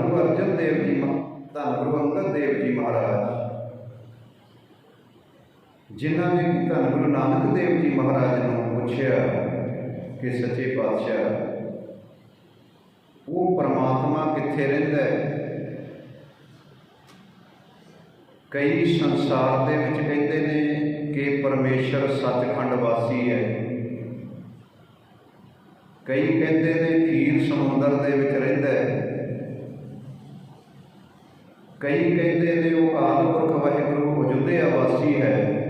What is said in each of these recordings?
ਗੁਰੂ ਅਰਜਨ ਦੇਵ ਜੀ ਧੰਨ ਗੁਰੂ ਅੰਗਦ ਦੇਵ ਜੀ ਮਹਾਰਾਜ। ਜਿਨ੍ਹਾਂ ਨੇ ਧੰਨ ਗੁਰੂ ਨਾਨਕ ਦੇਵ ਜੀ ਮਹਾਰਾਜ ਨੂੰ ਪੁੱਛਿਆ ਕਿ ਸੱਚੇ ਪਾਤਸ਼ਾਹ, ਉਹ ਪਰਮਾਤਮਾ ਕਿੱਥੇ ਰਹਿੰਦਾ ਹੈ? ਕਈ ਸੰਸਾਰ ਦੇ ਵਿੱਚ ਕਹਿੰਦੇ ਨੇ ਕਿ ਪਰਮੇਸ਼ਰ ਸੱਚਖੰਡ ਵਾਸੀ ਹੈ। ਕਈ ਕਹਿੰਦੇ ਨੇ ਖੀਰ ਸਮੁੰਦਰ ਦੇ ਵਿੱਚ ਰਹਿੰਦਾ ਹੈ। ਕਈ ਕਹਿੰਦੇ ਨੇ ਉਹ ਅਕਾਲ ਪੁਰਖ ਵਾਹਿਗੁਰੂ ਅਯੁੱਧਿਆ ਵਾਸੀ ਹੈ।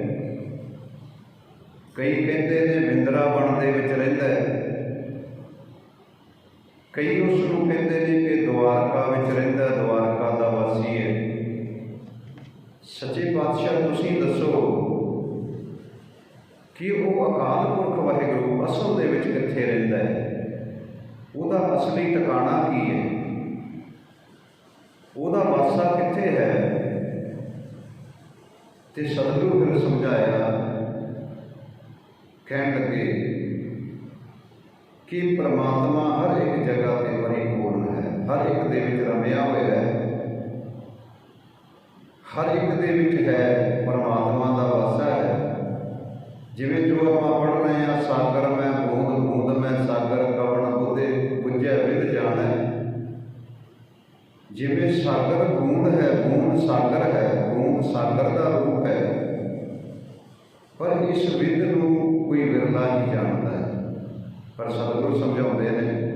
ਕਈ ਕਹਿੰਦੇ ਨੇ ਬਿੰਦਰਾਵਣ ਦੇ ਵਿੱਚ ਰਹਿੰਦਾ ਹੈ। ਕਈ ਉਸ ਨੂੰ ਕਹਿੰਦੇ ਨੇ ਕਿ ਦਵਾਰਕਾ ਵਿੱਚ ਰਹਿੰਦਾ ਹੈ, ਦਵਾਰਕਾ ਦਾ ਵਾਸੀ ਹੈ। ਸੱਚੇ ਪਾਤਸ਼ਾਹ ਤੁਸੀਂ ਦੱਸੋ ਕਿ ਉਹ ਅਕਾਲ ਪੁਰਖ ਵਾਹਿਗੁਰੂ ਅਸਲ ਦੇ ਵਿੱਚ ਕਿੱਥੇ ਰਹਿੰਦਾ ਹੈ? ਉਹਦਾ ਅਸਲੀ ਟਿਕਾਣਾ ਕੀ ਹੈ ਉਹਦਾ ਵਾਸਾ ਕਿੱਥੇ ਹੈ। ਤੇ ਸਤਿਗੁਰੂ ਫਿਰ ਸਮਝਾਇਆ, ਕਹਿਣ ਲੱਗੇ, ਕਿ ਪ੍ਰਮਾਤਮਾ ਹਰ ਇੱਕ ਜਗ੍ਹਾ ਤੇ ਪਰਿਪੂਰਨ ਹੈ। ਹਰ ਇੱਕ ਦੇ ਵਿੱਚ ਰਮਿਆ ਹੋਇਆ ਹੈ। ਹਰ ਇੱਕ ਦੇ ਵਿੱਚ ਹੈ, ਪਰਮਾਤਮਾ ਦਾ ਵਾਸਾ ਹੈ। ਜਿਵੇਂ ਜੋ ਆਪਾਂ ਪੜ੍ਹ ਰਹੇ ਹਾਂ, ਸਾਗਰ ਜਿਵੇਂ ਸਾਗਰ ਬੂੰਦ ਹੈ ਗੂਣ ਸਾਗਰ ਹੈ ਗੂਣ ਸਾਗਰ ਦਾ ਰੂਪ ਹੈ। ਪਰ ਇਸ ਵਿਦ ਨੂੰ ਕੋਈ ਵਿਰਲਾ ਹੀ ਜਾਣਦਾ। ਹੈ ਪਰ ਸਤਿਗੁਰ ਸਮਝਾਉਂਦੇ ਨੇ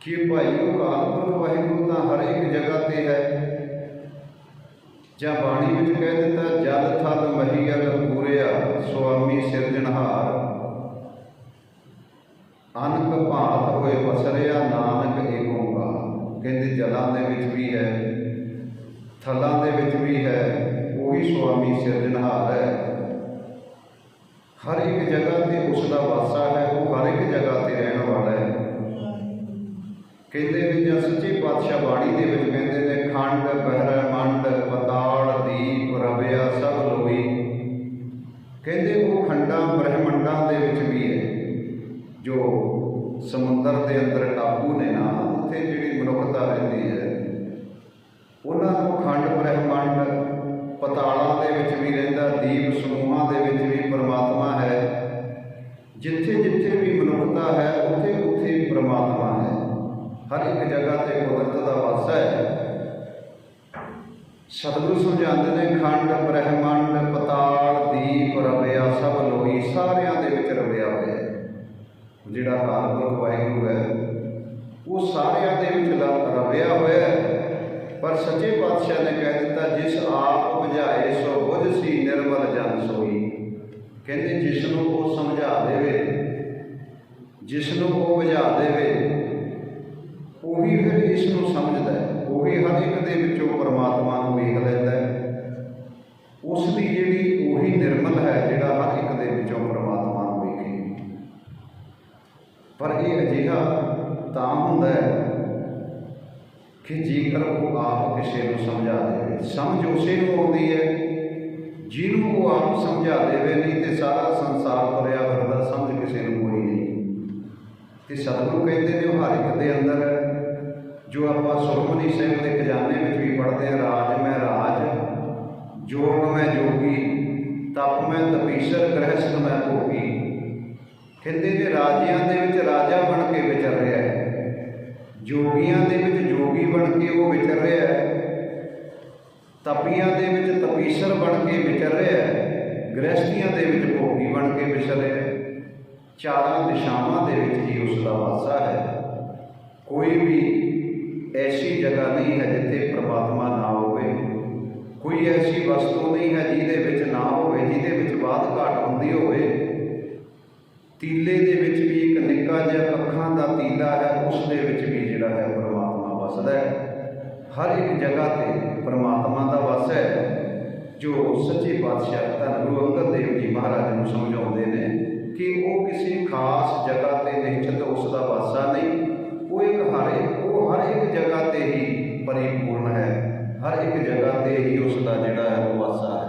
ਕਿ ਭਾਈ ਉਹ ਕਾਲਪੁਰਖ ਵਾਹਿਗੁਰੂ ਤਾਂ ਹਰ ਇੱਕ ਜਗ੍ਹਾ ਤੇ ਹੈ। ਜਾਂ ਬਾਣੀ ਵਿੱਚ ਕਹਿ ਦਿੱਤਾ, ਜਦ ਥਲ ਮਹੀਆ ਪੂਰਿਆ, ਸੁਆਮੀ ਸਿਰਜਣਹਾਰ। ਅਨਕ ਭਾਤ ਹੋਏ ਪਸਰਿਆ ਕਹਿੰਦੇ ਜਲਾਂ ਦੇ ਵਿੱਚ ਵੀ ਹੈ, ਥਲਾਂ ਦੇ ਵਿੱਚ ਵੀ ਹੈ, ਉਹੀ ਸੁਆਮੀ ਸਿਰਜਣਹਾਰ ਹੈ। ਹਰ ਇੱਕ ਜਗ੍ਹਾ ਤੇ ਉਸ ਦਾ ਵਾਸਾ ਹੈ, ਉਹ ਹਰ ਇੱਕ ਜਗ੍ਹਾ ਤੇ ਰਹਿਣ ਵਾਲਾ ਹੈ। ਕਹਿੰਦੇ ਨੇ ਜਾਂ ਸੱਚੇ ਪਾਤਸ਼ਾਹ ਬਾਣੀ ਦੇ ਵਿੱਚ ਕਹਿੰਦੇ ਨੇ, ਖੰਡ ਬ੍ਰਹਮੰਡ ਪਤਾਲ, ਦੀਪ, ਰਵਿਆ, ਸਭ ਲੋਈ ਕਹਿੰਦੇ ਉਹ ਖੰਡਾਂ ਬ੍ਰਹਮੰਡਾਂ ਦੇ ਵਿੱਚ ਵੀ ਹੈ, ਜੋ ਸਮੁੰਦਰ ਦੇ ਅੰਦਰ ਟਾਪੂ ਹਰ ਇੱਕ ਜਗ੍ਹਾ ਤੇ ਕੁਦਰਤ ਦਾ ਵਾਸਾ ਹੈ। ਸਤਿਗੁਰੂ ਸਮਝਾਉਂਦੇ ਨੇ, ਖੰਡ, ਬ੍ਰਹਿਮੰਡ, ਪਤਾਲ, ਦੀਪ ਰਵਿਆ ਸਭ ਲੋਈ ਸਾਰਿਆਂ ਦੇ ਵਿੱਚ ਰਵਿਆ ਹੋਇਆ ਹੈ। ਜਿਹੜਾ ਕਾਲਪੁਰਖ ਵਾਹਿਗੁਰੂ ਹੈ, ਉਹ ਸਾਰਿਆਂ ਦੇ ਵਿੱਚ ਲ- ਰਵਿਆ ਹੋਇਆ ਹੈ। ਪਰ ਸੱਚੇ ਪਾਤਸ਼ਾਹ ਨੇ ਕਹਿ ਦਿੱਤਾ, ਜਿਸ ਆਪ ਬੁਝਾਏ, ਸੋ ਬੁਝ ਸੀ ਨਿਰਮਲ ਜਨ ਸੋਈ। ਕਹਿੰਦੇ ਜਿਸ ਨੂੰ ਉਹ ਸਮਝਾ ਦੇਵੇ ਜਿਸ ਨੂੰ ਉਹ ਬੁਝਾ ਦੇਵੇ ਉਹੀ ਫਿਰ ਇਸ ਨੂੰ ਸਮਝਦਾ ਹੈ। ਉਹੀ ਹਰ ਇੱਕ ਦੇ ਵਿੱਚੋਂ ਪਰਮਾਤਮਾ ਨੂੰ ਵੇਖ ਲੈਂਦਾ ਹੈ। ਉਸ ਦੀ ਜਿਹੜੀ ਉਹੀ ਨਿਰਮਲ ਹੈ, ਜਿਹੜਾ ਹਰ ਇੱਕ ਦੇ ਵਿੱਚੋਂ ਪਰਮਾਤਮਾ ਨੂੰ ਵੇਖੇ। ਪਰ ਇਹ ਅਜਿਹਾ ਤਾਂ ਹੁੰਦਾ ਹੈ ਕਿ ਜੇਕਰ ਉਹ ਆਪ ਕਿਸੇ ਨੂੰ ਸਮਝਾ ਦੇਵੇ, ਸਮਝ ਉਸੇ ਨੂੰ ਆਉਂਦੀ ਹੈ ਜਿਹਨੂੰ ਉਹ ਆਪ ਸਮਝਾ ਦੇਵੇ, ਨਹੀਂ ਤੇ ਸਾਰਾ ਸੰਸਾਰ ਤੁਰਿਆ ਫਿਰਦਾ, ਸਮਝ ਕਿਸੇ ਨੂੰ ਕੋਈ ਨਹੀਂ। ਤੇ ਸਤਿਗੁਰੂ ਕਹਿੰਦੇ ਨੇ ਉਹ ਹਰ ਇੱਕ ਦੇ ਅੰਦਰ ਹੈ ਜੋ ਆਪਾਂ ਸੁਖਮਨੀ ਸਿੰਘ ਦੇ ਖਜ਼ਾਨੇ ਵਿੱਚ ਵੀ ਪੜ੍ਹਦੇ ਹਾਂ ਰਾਜ ਮੈਂ ਰਾਜ, ਜੋਗ ਮੈਂ ਜੋਗੀ, ਤਪ ਮੈਂ ਤਪੀਸ਼ਰ, ਗ੍ਰਹਿਸਥ ਮੈਂ ਭੋਗੀ। ਕਹਿੰਦੇ ਨੇ ਰਾਜਿਆਂ ਦੇ ਵਿੱਚ ਰਾਜਾ ਬਣ ਕੇ ਵਿਚਰ ਰਿਹਾ ਹੈ। ਜੋਗੀਆਂ ਦੇ ਵਿੱਚ ਜੋਗੀ ਬਣ ਕੇ ਉਹ ਵਿਚਰ ਰਿਹਾ ਹੈ। ਤਪੀਆਂ ਦੇ ਵਿੱਚ ਤਪੀਸ਼ਰ ਬਣ ਕੇ ਵਿਚਰ ਰਿਹਾ ਹੈ। ਗ੍ਰਹਿਸਥੀਆਂ ਦੇ ਵਿੱਚ ਭੋਗੀ ਬਣ ਕੇ ਵਿਚਰ ਰਿਹਾ ਹੈ। ਚਾਰਾਂ ਦਿਸ਼ਾਵਾਂ ਦੇ ਵਿੱਚ ਹੀ ਉਸ ਦਾ ਵਾਸਾ ਹੈ। ਕੋਈ ਵੀ ਐਸੀ ਜਗ੍ਹਾ ਨਹੀਂ ਹੈ ਜਿੱਥੇ ਪ੍ਰਮਾਤਮਾ ਨਾ ਹੋਵੇ। ਕੋਈ ਐਸੀ ਵਸਤੂ ਨਹੀਂ ਹੈ ਜਿਹਦੇ ਵਿੱਚ ਨਾ ਹੋਵੇ, ਜਿਹਦੇ ਵਿੱਚ ਬਾਤ ਘਾਟ ਹੁੰਦੀ ਹੋਵੇ। ਤੀਲੇ ਦੇ ਵਿੱਚ ਵੀ ਇੱਕ ਨਿੱਕਾ ਜਿਹਾ ਅੱਖਾਂ ਦਾ ਤੀਲਾ ਹੈ, ਉਸ ਦੇ ਵਿੱਚ ਵੀ ਜਿਹੜਾ ਹੈ ਪਰਮਾਤਮਾ ਵਸਦਾ ਹੈ। ਹਰ ਇੱਕ ਜਗ੍ਹਾ ਤੇ ਪਰਮਾਤਮਾ